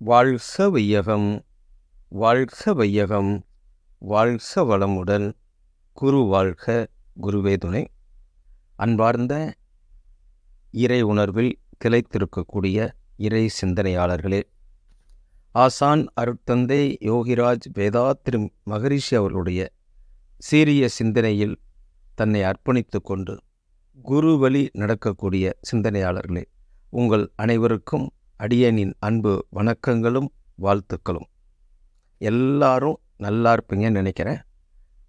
வாழ்க வையகம் வாழ்க வையகம் வாழ்க வளமுடன் குரு வாழ்க குருவே துணை. அன்பார்ந்த இறை உணர்வில் திளைத்திருக்கக்கூடிய இறை சிந்தனையாளர்களே ஆசான் அருட்தந்தை யோகிராஜ் வேதாத்திரி மகரிஷி அவர்களுடைய சீரிய சிந்தனையில் தன்னை அர்ப்பணித்து கொண்டு குரு வழி நடக்கக்கூடிய சிந்தனையாளர்களே உங்கள் அனைவருக்கும் அடியனின் அன்பு வணக்கங்களும் வாழ்த்துக்களும். எல்லாரும் நல்லா இருப்பீங்கன்னு நினைக்கிறேன்.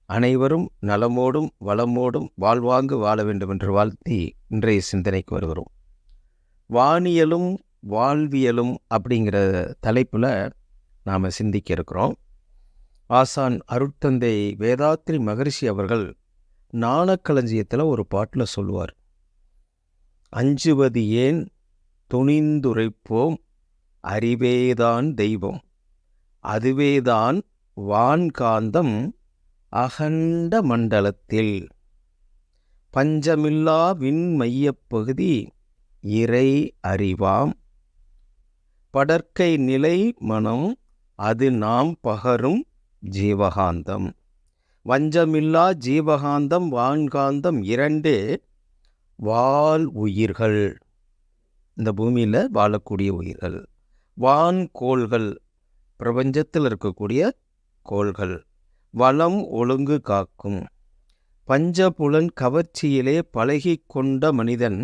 அனைவரும் நலமோடும் வளமோடும் வாழ்வாங்கு வாழ வேண்டும் என்று வாழ்த்தி இன்றைய சிந்தனைக்கு வருகிறோம். வானியலும் வாழ்வியலும் அப்படிங்கிற தலைப்பில் நாம் சிந்திக்க இருக்கிறோம். ஆசான் அருட்தந்தை வேதாத்ரி மகரிஷி அவர்கள் நாணக்களஞ்சியத்தில் ஒரு பாட்டில் சொல்லுவார். அஞ்சுவது ஏன் துணிந்துரைப்போம் அறிவேதான் தெய்வம். அதுவேதான் வான்காந்தம் அகண்ட மண்டலத்தில். பஞ்சமில்லா விண்மையப் பகுதி இறை அறிவாம். படற்கை நிலை மனம் அது நாம் பகரும் ஜீவகாந்தம். வஞ்சமில்லா ஜீவகாந்தம் வான்காந்தம் இரண்டே வால் உயிர்கள். இந்த பூமியில் வாழக்கூடிய உயிர்கள். வான் கோள்கள் பிரபஞ்சத்தில் இருக்கக்கூடிய கோள்கள். வளம் ஒழுங்கு காக்கும். பஞ்சபுலன் கவர்ச்சியிலே பழகி கொண்ட மனிதன்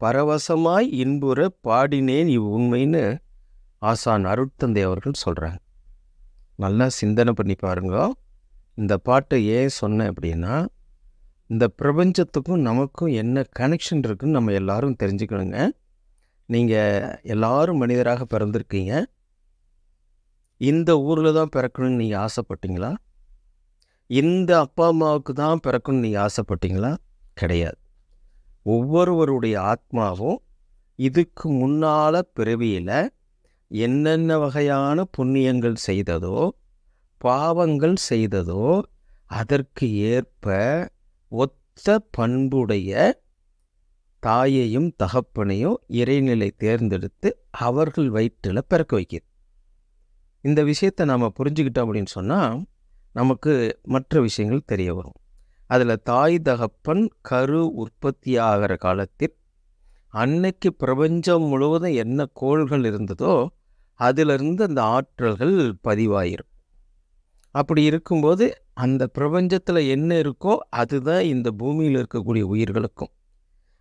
பரவசமாய் இன்புற பாடினேன் இவ் உண்மைன்னு ஆசான் அருட்தந்தை அவர்கள் சொல்கிறாங்க நல்லா சிந்தனை பண்ணி பாருங்க. இந்த பாட்டை ஏன் சொன்னேன் அப்படின்னா இந்த பிரபஞ்சத்துக்கும் நமக்கும் என்ன கனெக்ஷன் இருக்குன்னு நம்ம எல்லாரும் தெரிஞ்சுக்கணுங்க. நீங்கள் எல்லாரும் மனிதராக பிறந்திருக்கீங்க. இந்த ஊரில் தான் பிறக்கணும்னு நீங்கள் ஆசைப்பட்டீங்களா? இந்த அப்பா அம்மாவுக்கு தான் பிறக்கணும்னு நீங்கள் ஆசைப்பட்டீங்களா? கிடையாது. ஒவ்வொருவருடைய ஆத்மாவும் இதுக்கு முன்னால் பிறவியில் என்னென்ன வகையான புண்ணியங்கள் செய்ததோ பாவங்கள் செய்ததோ அதற்கு ஏற்ப ஒத்த பண்புடைய தாயையும் தகப்பனையும் இறைநிலை தேர்ந்தெடுத்து அவர்கள் வயிற்றில் பிறக்க வைக்கிது இந்த விஷயத்தை நாம் புரிஞ்சுக்கிட்டோம் அப்படின்னு சொன்னால் நமக்கு மற்ற விஷயங்கள் தெரிய வரும். அதில் தாய் தகப்பன் கரு உற்பத்தி ஆகிற காலத்தில் அன்னைக்கு பிரபஞ்சம் முழுவதும் என்ன கோள்கள் இருந்ததோ அதிலிருந்து அந்த ஆற்றல்கள் பதிவாயிரும். அப்படி இருக்கும்போது அந்த பிரபஞ்சத்தில் என்ன இருக்கோ அதுதான் இந்த பூமியில் இருக்கக்கூடிய உயிர்களுக்கும்.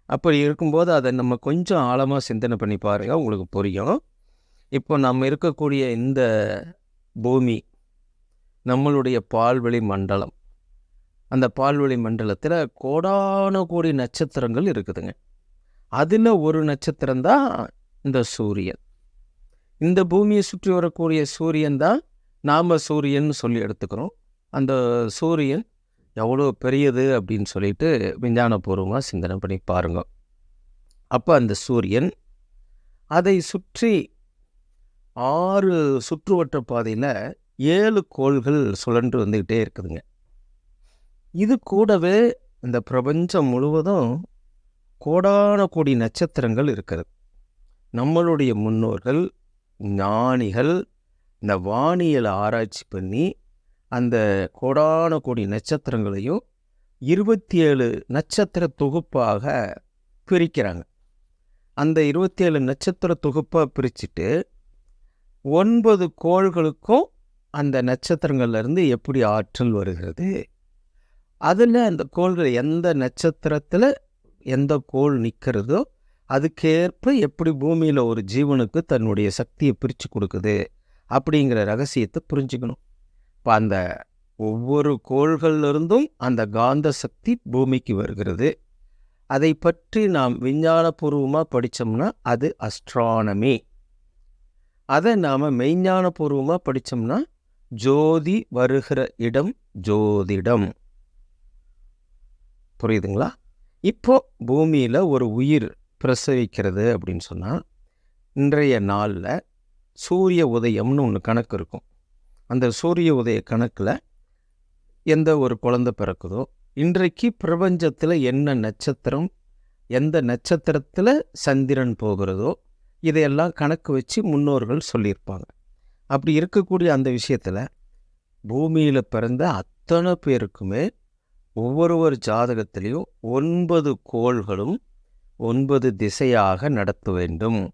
அப்படி இருக்கும்போது அதை நம்ம கொஞ்சம் ஆழமாக சிந்தனை பண்ணி பாருங்கள் உங்களுக்கு புரியும். இப்போ நம்ம இருக்கக்கூடிய இந்த பூமி நம்மளுடைய பால்வெளி மண்டலம். அந்த பால்வெளி மண்டலத்தில் கோடான கோடி நட்சத்திரங்கள் இருக்குதுங்க. அதில் ஒரு நட்சத்திரம் தான் இந்த சூரியன். இந்த பூமியை சுற்றி வரக்கூடிய சூரியன் தான் நாம் சூரியன் சொல்லி எடுத்துக்கிறோம். அந்த சூரியன் எவ்வளோ பெரியது அப்படின்னு சொல்லிட்டு விஞ்ஞானபூர்வமாக சிந்தனை பண்ணி பாருங்க. அப்போ அந்த சூரியன் அதை சுற்றி ஆறு சுற்றுவட்ட பாதையில் ஏழு கோள்கள் சுழன்று வந்துக்கிட்டே இருக்குதுங்க. இது கூடவே இந்த பிரபஞ்சம் முழுவதும் கோடான கோடி நட்சத்திரங்கள் இருக்கிறது நம்மளுடைய முன்னோர்கள் ஞானிகள் இந்த வானியலை ஆராய்ச்சி பண்ணி அந்த கோடான கோடி நட்சத்திரங்களையும் இருபத்தி ஏழு நட்சத்திர தொகுப்பாக பிரிக்கிறாங்க. அந்த இருபத்தி ஏழு நட்சத்திர தொகுப்பாக பிரிச்சுட்டு ஒன்பது கோள்களுக்கும் அந்த நட்சத்திரங்கள்லேருந்து எப்படி ஆற்றல் வருகிறது? அதில் அந்த கோள்கள் எந்த நட்சத்திரத்தில் எந்த கோள் நிற்கிறதோ அதுக்கேற்ப எப்படி பூமியில் ஒரு ஜீவனுக்கு தன்னுடைய சக்தியை பிரித்து கொடுக்குது அப்படிங்கிற ரகசியத்தை புரிஞ்சுக்கணும். இப்போ அந்த ஒவ்வொரு கோள்களிலிருந்தும் அந்த காந்த சக்தி பூமிக்கு வருகிறது. அதை பற்றி நாம் விஞ்ஞானபூர்வமாக படித்தோம்னா அது அஸ்ட்ரானமி அதை நாம் மெய்ஞானபூர்வமாக படித்தோம்னா ஜோதி வருகிற இடம் ஜோதிடம். புரியுதுங்களா? இப்போ பூமியில் ஒரு உயிர் பிரசவிக்கிறது அப்படின்னு சொன்னால் இன்றைய நாளில் சூரிய உதயம்னு ஒன்று கணக்கு இருக்கும். அந்த சூரிய உதய கணக்கில் எந்த ஒரு குழந்த பிறக்குதோ இன்றைக்கு பிரபஞ்சத்தில் என்ன நட்சத்திரம் எந்த நட்சத்திரத்தில் சந்திரன் போகிறதோ இதையெல்லாம் கணக்கு வச்சு முன்னோர்கள் சொல்லியிருப்பாங்க. அப்படி இருக்கக்கூடிய அந்த விஷயத்தில் பூமியில் பிறந்த அத்தனை பேருக்குமே ஒவ்வொருவர் ஜாதகத்திலையும் ஒன்பது கோள்களும் ஒன்பது திசையாக நடத்த வேண்டும்.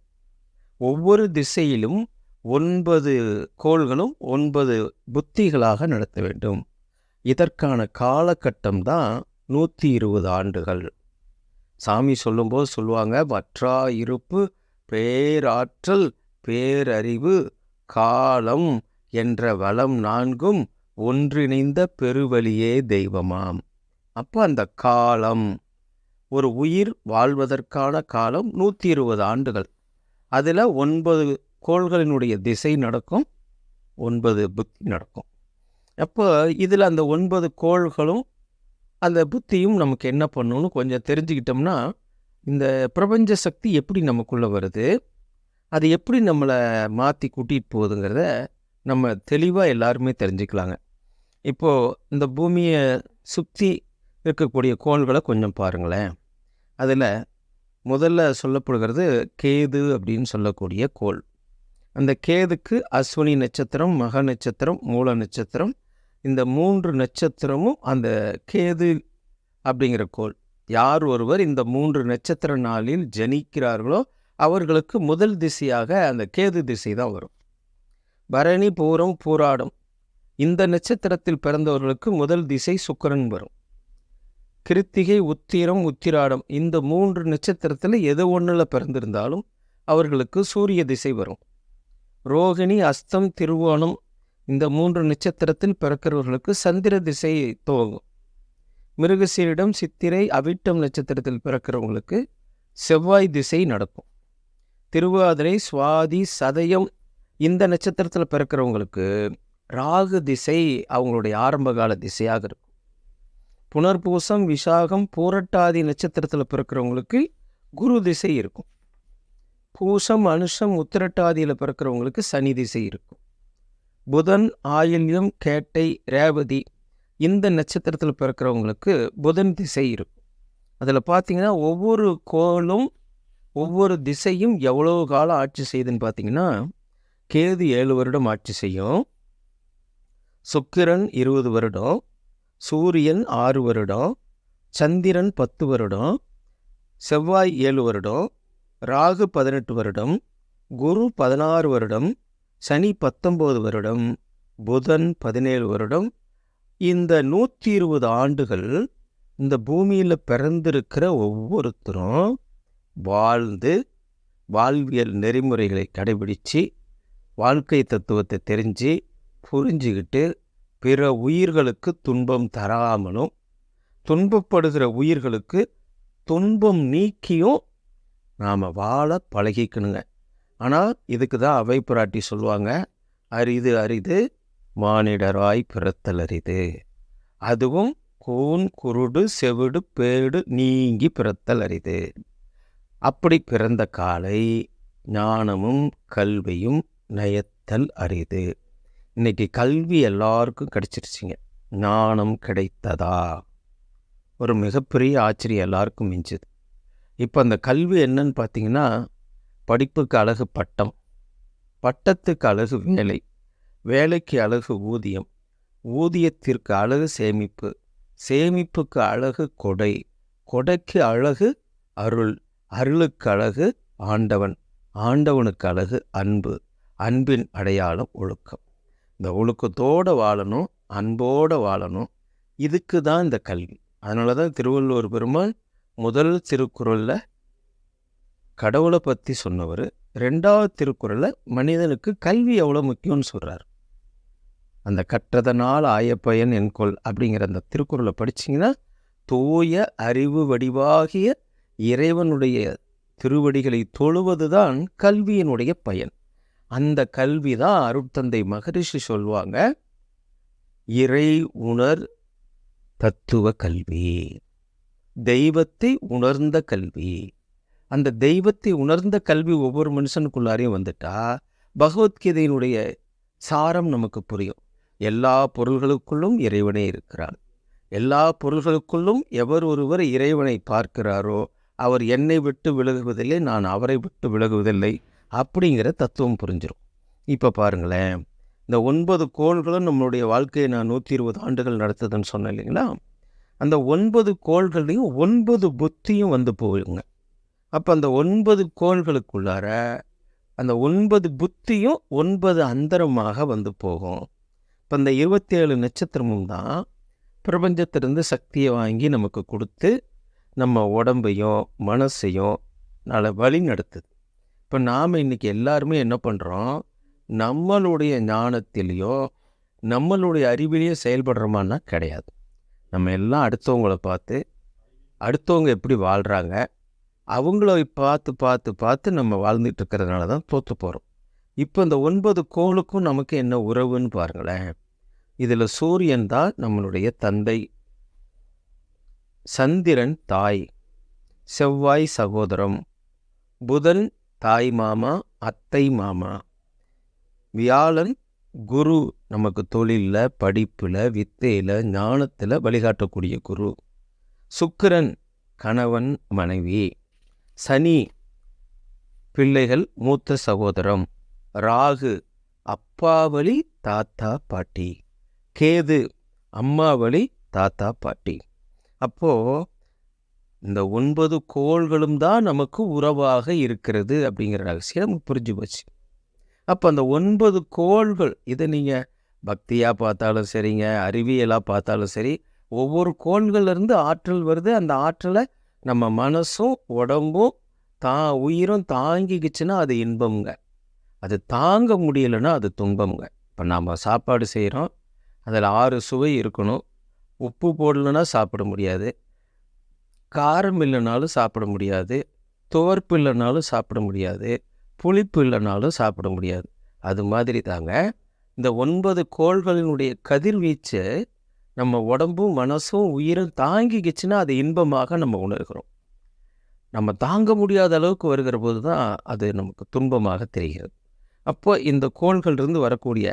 ஒவ்வொரு திசையிலும் ஒன்பது கோள்களும் ஒன்பது புத்திகளாக நடத்த வேண்டும். இதற்கான காலகட்டம் தான் நூற்றி இருபது ஆண்டுகள். சாமி சொல்லும்போது சொல்லுவாங்க வற்றா இருப்பு பேராற்றல் பேரறிவு காலம் என்ற வளம் நான்கும் ஒன்றிணைந்த பெருவழியே தெய்வமாம். அப்போ அந்த காலம் ஒரு உயிர் வாழ்வதற்கான காலம் நூற்றி இருபது ஆண்டுகள். அதில் ஒன்பது கோள்களினுடைய திசை நடக்கும் ஒன்பது புத்தி நடக்கும். அப்போ இதில் அந்த ஒன்பது கோள்களும் அந்த புத்தியும் நமக்கு என்ன பண்ணணும்னு கொஞ்சம் தெரிஞ்சுக்கிட்டோம்னா இந்த பிரபஞ்ச சக்தி எப்படி நமக்குள்ளே வருது அது எப்படி நம்மளை மாற்றி கூட்டிகிட்டு போகுதுங்கிறத நம்ம தெளிவாக எல்லாருமே தெரிஞ்சுக்கலாங்க. இப்போது இந்த பூமியை சுற்றி இருக்கக்கூடிய கோள்களை கொஞ்சம் பாருங்களேன். அதில் முதல்ல சொல்லப்படுகிறது கேது அப்படின்னு சொல்லக்கூடிய கோள். அந்த கேதுக்கு அஸ்வினி நட்சத்திரம் மக நட்சத்திரம் மூல நட்சத்திரம். இந்த மூன்று நட்சத்திரமும் அந்த கேது அப்படிங்கிற கோள். யார் ஒருவர் இந்த மூன்று நட்சத்திர நாளில் ஜனிக்கிறார்களோ அவர்களுக்கு முதல் திசையாக அந்த கேது திசை தான் வரும். பரணி பூரம் பூராடம். இந்த நட்சத்திரத்தில் பிறந்தவர்களுக்கு முதல் திசை சுக்கரன் வரும். கிருத்திகை உத்திரம் உத்திராடம். இந்த மூன்று நட்சத்திரத்தில் எது ஒன்றில் பிறந்திருந்தாலும் அவர்களுக்கு சூரிய திசை வரும். ரோகிணி அஸ்தம் திருவோணம் இந்த மூன்று நட்சத்திரத்தில் பிறக்கிறவர்களுக்கு சந்திர திசை துவங்கும். மிருகசீரிடம் சித்திரை அவிட்டம் நட்சத்திரத்தில் பிறக்கிறவங்களுக்கு செவ்வாய் திசை நடக்கும். திருவாதிரை சுவாதி சதயம் இந்த நட்சத்திரத்தில் பிறக்கிறவங்களுக்கு ராகு திசை அவங்களுடைய ஆரம்பகால திசையாக இருக்கும். புனர்பூசம் விசாகம் பூரட்டாதி நட்சத்திரத்தில் பிறக்கிறவங்களுக்கு குரு திசை இருக்கும். பூசம் அனுஷம் உத்திரட்டாதியில் பிறக்கிறவங்களுக்கு சனி திசை இருக்கும். புதன் ஆயில்யம் கேட்டை ரேவதி இந்த நட்சத்திரத்தில் பிறக்கிறவங்களுக்கு புதன் திசை இருக்கும். அதில் பார்த்தீங்கன்னா ஒவ்வொரு கோளும் ஒவ்வொரு திசையும் எவ்வளோ காலம் ஆட்சி செய்யுதுன்னு பார்த்தீங்கன்னா கேது ஏழு வருடம் ஆட்சி செய்யும். சுக்கிரன் இருபது வருடம் சூரியன் ஆறு வருடம் சந்திரன் பத்து வருடம் செவ்வாய் ஏழு வருடம் ராகு பதினெட்டு வருடம் குரு பதினாறு வருடம் சனி பத்தொம்போது வருடம் புதன் பதினேழு வருடம். இந்த நூற்றி இருபது ஆண்டுகள் இந்த பூமியில் பிறந்திருக்கிற ஒவ்வொருத்தரும் வாழ்ந்து வாழ்வியல் நெறிமுறைகளை கடைபிடித்து வாழ்க்கை தத்துவத்தை தெரிஞ்சு புரிஞ்சுக்கிட்டு பிற உயிர்களுக்கு துன்பம் தராமலும் துன்பப்படுகிற உயிர்களுக்கு துன்பம் நீக்கியும் நாம் வாழ பழகிக்கணுங்க. ஆனால் இதுக்கு தான் அவை பிராட்டி சொல்லுவாங்க அரிது அரிது மானிடராய் பிறத்தல் அரிது அதுவும் கூன் குருடு செவிடு பேடு நீங்கி பிறத்தல் அரிது அப்படி பிறந்த காலை ஞானமும் கல்வியும் நயத்தல் அரிது. இன்னைக்கு கல்வி எல்லாருக்கும் கிடைச்சிருச்சிங்க. ஞானம் கிடைத்ததா? ஒரு மிகப்பெரிய ஆச்சரியம் எல்லாருக்கும் மிஞ்சுது. இப்போ அந்த கல்வி என்னன்னு பார்த்தீங்கன்னா படிப்புக்கு அழகு பட்டம். பட்டத்துக்கு அழகு வேலை. வேலைக்கு அழகு ஊதியம். ஊதியத்திற்கு அழகு சேமிப்பு. சேமிப்புக்கு அழகு கொடை. கொடைக்கு அழகு அருள். அருளுக்கு அழகு ஆண்டவன். ஆண்டவனுக்கு அழகு அன்பு. அன்பின் அடையாளம் ஒழுக்கம். இந்த ஒழுக்கத்தோடு வாழணும் அன்போடு வாழணும். இதுக்கு தான் இந்த கல்வி. அதனால தான் திருவள்ளுவர் பெருமாள் முதல் திருக்குறளில் கடவுளை பற்றி சொன்னவர் ரெண்டாவது திருக்குறளில் மனிதனுக்கு கல்வி எவ்வளோ முக்கியம்னு சொல்கிறார் அந்த கற்றதனால் ஆயப்பயன் என்கொள் அப்படிங்கிற அந்த திருக்குறளை படிச்சிங்கன்னா தூய அறிவு வடிவாகிய இறைவனுடைய திருவடிகளை தொழுவது தான் கல்வியினுடைய பயன். அந்த கல்வி தான் அருட்தந்தை மகரிஷி சொல்லுவாங்க இறை உணர் தத்துவ கல்வி. தெய்வத்தை உணர்ந்த கல்வி. அந்த தெய்வத்தை உணர்ந்த கல்வி ஒவ்வொரு மனுஷனுக்குள்ளாரையும் வந்துட்டா பகவத்கீதையினுடைய சாரம் நமக்கு புரியும். எல்லா பொருள்களுக்குள்ளும் இறைவனே இருக்கிறார். எல்லா பொருள்களுக்குள்ளும் எவர் ஒருவர் இறைவனை பார்க்கிறாரோ அவர் என்னை விட்டு விலகுவதில்லை நான் அவரை விட்டு விலகுவதில்லை அப்படிங்கிற தத்துவம் புரிஞ்சிடும் இப்போ பாருங்களேன் இந்த ஒன்பது கோள்களும் நம்மளுடைய வாழ்க்கையை நான் நூற்றி இருபது ஆண்டுகள் நடத்துதுன்னு சொன்னேன் இல்லைங்களா? அந்த ஒன்பது கோள்கள்லையும் ஒன்பது புத்தியும் வந்து போகுங்க. அப்போ அந்த ஒன்பது கோள்களுக்குள்ளார அந்த ஒன்பது புத்தியும் ஒன்பது அந்தரமாக வந்து போகும். இப்போ இந்த இருபத்தேழு நட்சத்திரமும் தான் பிரபஞ்சத்திலிருந்து சக்தியை வாங்கி நமக்கு கொடுத்து நம்ம உடம்பையும் மனசையும் நல்ல வழி நடத்துது. இப்போ நாம் இன்றைக்கி எல்லாருமே என்ன பண்ணுறோம் நம்மளுடைய ஞானத்திலேயோ நம்மளுடைய அறிவிலேயோ செயல்படுறோமான்னா கிடையாது. நம்ம எல்லாம் அடுத்தவங்கள பார்த்து அடுத்தவங்க எப்படி வாழ்கிறாங்க அவங்கள பார்த்து பார்த்து பார்த்து நம்ம வாழ்ந்துட்டு இருக்கிறதுனால தான் தோற்று போகிறோம் இப்போ இந்த ஒன்பது கோளுக்கும் நமக்கு என்ன உறவுன்னு பாருங்களேன். இதில் சூரியன் தான் நம்மளுடைய தந்தை. சந்திரன் தாய். செவ்வாய் சகோதரம். புதன் தாய் மாமா அத்தை மாமா. வியாழன் குரு நமக்கு தொழிலில் படிப்பில் வித்தையில் ஞானத்தில் வழிகாட்டக்கூடிய குரு. சுக்கிரன் கணவன் மனைவி. சனி பிள்ளைகள் மூத்த சகோதரம். ராகு அப்பாவளி தாத்தா பாட்டி. கேது அம்மாவளி தாத்தா பாட்டி. அப்போது இந்த ஒன்பது கோள்களும் தான் நமக்கு உறவாக இருக்கிறது அப்படிங்கிற ரகசியம் நமக்கு புரிஞ்சு போச்சு. அப்போ அந்த ஒன்பது கோள்கள் இதை நீங்கள் பக்தியாக பார்த்தாலும் சரிங்க அறிவியலாக பார்த்தாலும் சரி ஒவ்வொரு கோள்கள்லேருந்து ஆற்றல் வருது. அந்த ஆற்றலை நம்ம மனசும் உடம்பும் தா உயிரும் தாங்கிக்கிச்சுன்னா அது இன்பம்ங்க. அது தாங்க முடியலைன்னா அது துன்பம்ங்க. இப்போ நாம் சாப்பாடு செய்கிறோம் அதில் ஆறு சுவை இருக்கணும். உப்பு போடலைன்னா சாப்பிட முடியாது. காரம் இல்லைனாலும் சாப்பிட முடியாது. துவர்ப்பு இல்லைனாலும் சாப்பிட முடியாது. புளிப்பு இல்லைனாலும் சாப்பிட முடியாது. அது மாதிரி தாங்க. இந்த ஒன்பது கோள்களினுடைய கதிர்வீச்சு நம்ம உடம்பும் மனசும் உயிரும் தாங்கிக்கிச்சுன்னா அது இன்பமாக நம்ம உணர்கிறோம். நம்ம தாங்க முடியாத அளவுக்கு வருகிற போது தான் அது நமக்கு துன்பமாக தெரிகிறது. அப்போ இந்த கோள்கள்லேருந்து வரக்கூடிய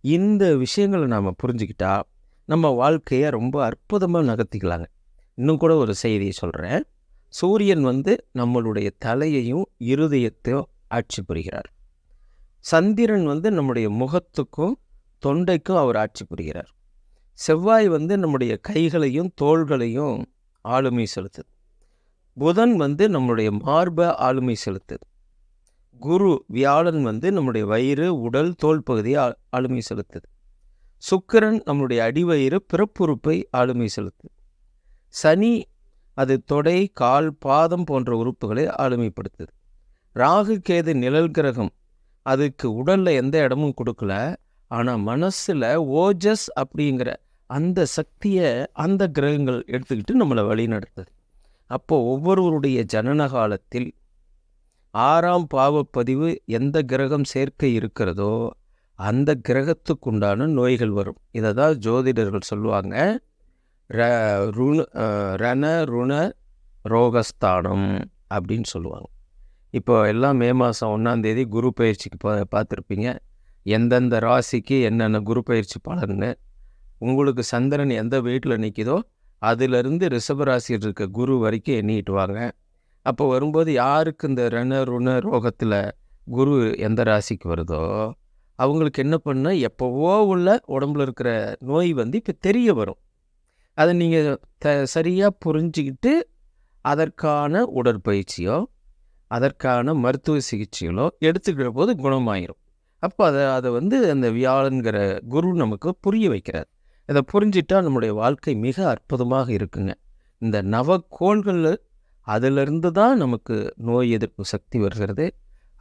இந்த விஷயங்களை நாம் புரிஞ்சுக்கிட்டா நம்ம வாழ்க்கையை ரொம்ப அற்புதமாக நகர்த்திக்கலாங்க. இன்னும் கூட ஒரு செய்தியை சொல்கிறேன் சூரியன் வந்து நம்மளுடைய தலையையும் இருதயத்தையும் ஆட்சி புரிகிறார். சந்திரன் வந்து நம்முடைய முகத்துக்கும் தொண்டைக்கும் அவர் ஆட்சி புரிகிறார். செவ்வாய் வந்து நம்முடைய கைகளையும் தோள்களையும் ஆளுமை செலுத்துது. புதன் வந்து நம்முடைய மார்பை ஆளுமை செலுத்துது. குரு வியாழன் வந்து நம்முடைய வயிறு உடல் தோல் பகுதியை ஆளுமை செலுத்துது. சுக்கிரன் நம்முடைய அடிவயிறு பிறப்புறுப்பை ஆளுமை செலுத்துது. சனி அது தொடை கால் பாதம் போன்ற உறுப்புகளை ஆளுமைப்படுத்துது. ராகு கேது நிழல் கிரகம். அதுக்கு உடலில் எந்த இடமும் கொடுக்கல. ஆனால் மனசில் ஓஜஸ் அப்படிங்கிற அந்த சக்தியை அந்த கிரகங்கள் எடுத்துக்கிட்டு நம்மளை வழி நடத்துது. அப்போ ஒவ்வொருவருடைய ஜனன காலத்தில் ஆறாம் பாவப்பதிவு எந்த கிரகம் சேர்க்கை இருக்கிறதோ அந்த கிரகத்துக்குண்டான நோய்கள் வரும். இதை தான் ஜோதிடர்கள் சொல்லுவாங்க. ர ருண ரண ருண ரோகஸ்தானம் அப்படின்னு சொல்லுவாங்க. இப்போ எல்லாம் மே மாதம் ஒன்றாந்தேதி குரு பயிற்சிக்கு பா பார்த்துருப்பீங்க. எந்தெந்த ராசிக்கு என்னென்ன குரு பயிற்சி பலன்னு உங்களுக்கு சந்திரன் எந்த வீட்டில் நிற்கிதோ அதிலிருந்து ரிஷபராசியில் இருக்க குரு வரைக்கும் எண்ணிட்டு வாங்க. அப்போ வரும்போது யாருக்கு இந்த ரண ருண ரோகத்தில் குரு எந்த ராசிக்கு வருதோ அவங்களுக்கு என்ன பண்ண எப்போவோ உள்ள உடம்புல இருக்கிற நோய் வந்து இப்போ தெரிய வரும். அதை நீங்கள் த சரியாக புரிஞ்சுக்கிட்டு அதற்கான உடற்பயிற்சியோ அதற்கான மருத்துவ சிகிச்சைகளோ எடுத்துக்கிற போது குணமாயிரும். அப்போ அதை அதை வந்து அந்த வியாழன்கிற குரு நமக்கு புரிய வைக்கிறார். இதை புரிஞ்சிட்டா நம்முடைய வாழ்க்கை மிக அற்புதமாக இருக்குங்க. இந்த நவக்கோள்கள் அதிலிருந்து தான் நமக்கு நோய் எதிர்ப்பு சக்தி வருகிறது.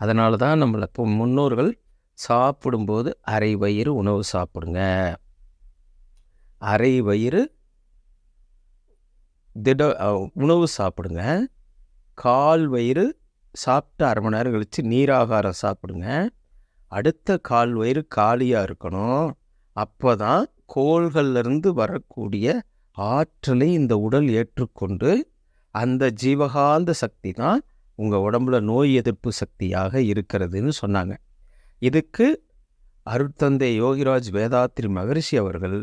அதனால தான் நம்மளை இப்போ முன்னோர்கள் சாப்பிடும்போது அரை வயிறு உணவு சாப்பிடுங்க. அரை வயிறு திட உணவு சாப்பிடுங்க. கால் வயிறு சாப்பிட்டு அரை மணி நேரம் கழித்து நீராகாரம் சாப்பிடுங்க. அடுத்த கால் வயிறு காலியாக இருக்கணும். அப்போ தான் கோள்கள்லேருந்து வரக்கூடிய ஆற்றலை இந்த உடல் ஏற்றுக்கொண்டு அந்த ஜீவகாந்த சக்தி தான் உங்கள் உடம்புல நோய் எதிர்ப்பு சக்தியாக இருக்கிறதுன்னு சொன்னாங்க. இதுக்கு அருட்தந்தை யோகிராஜ் வேதாத்ரி மகரிஷி அவர்கள்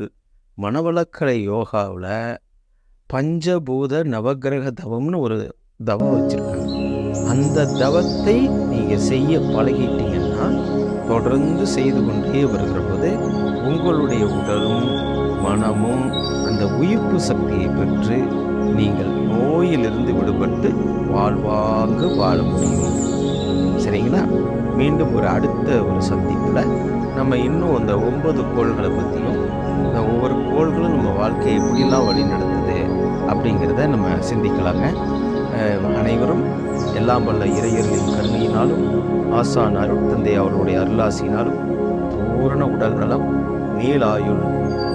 மனவளக்கலை யோகாவில் பஞ்சபூத நவக்கிரக தவம்னு ஒரு தவம் வச்சுருக்காங்க. அந்த தவத்தை நீங்கள் செய்ய பழகிட்டீங்கன்னா தொடர்ந்து செய்து கொண்டே வருகிற போது உங்களுடைய உடலும் மனமும் அந்த உயிர்ப்பு சக்தியை பெற்று நீங்கள் நோயிலிருந்து விடுபட்டு வாழ்வாங்க வாழ முடியும். சரிங்களா? மீண்டும் ஒரு அடுத்த ஒரு சந்திப்பில் நம்ம இன்னும் அந்த ஒன்பது கோள்களை பற்றியும் இந்த ஒவ்வொரு கோள்களும் நம்ம வாழ்க்கையை எப்படிலாம் வழி நடத்துது அப்படிங்கிறத நம்ம சிந்திக்கலாங்க. அனைவரும் எல்லாம் வல்ல இறையர்களின் கருணையினாலும் ஆசான் அருள் தந்தை அவருடைய அருளாசியினாலும் பூரண உடல் நலம் நீளாயுள்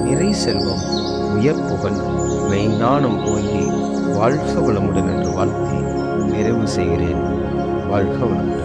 நிறை செல்வம் உயர் புகழ் மெய்ஞானம் ஓங்கி வாழ்க வளமுடன் என்று வாழ்த்தி நிறைவு செய்கிறேன். வாழ்க வளமுடன்.